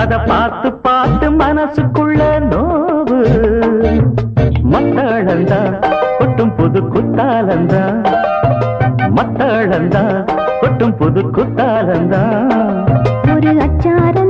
அத பார்த்து பார்த்து மனசுக்குள்ள நோவு. மத்தாழந்தா கொட்டும் புது குத்தாலந்தா மத்தாழந்தா கொட்டும் புது குத்தாலந்தா ஒரு அச்சாரன்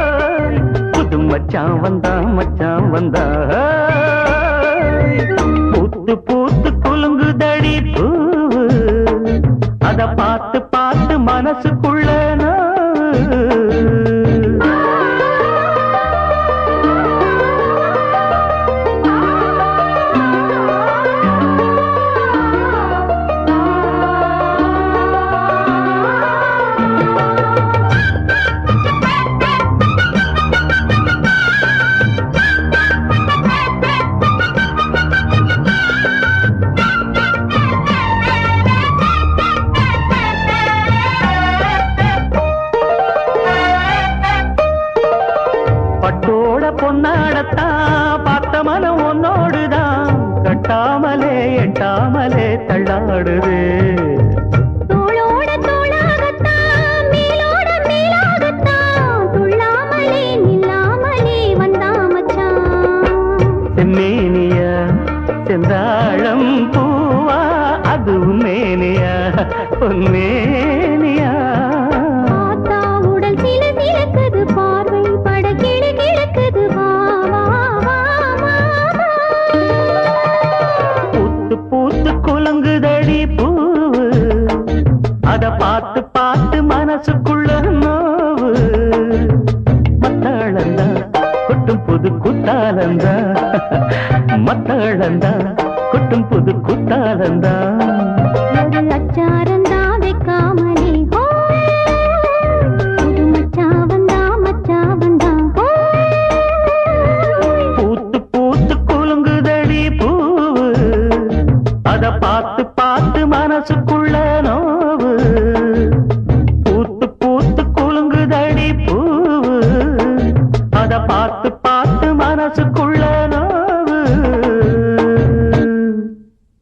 மச்சான் வந்தா மச்சான் வந்தா பூத்து கட்டா பார்த்த மனம் உன்னோடுதான். கட்டாமலே எட்டாமலே தள்ளாடுதே. மேனியா செந்தாழம் பூவா அதுவும் மேனியா பொன்மேனியா புது குத்தாலந்தா. மத்தாளந்தா கொட்டும் புது குத்தாலந்தா. ஒரு அச்சார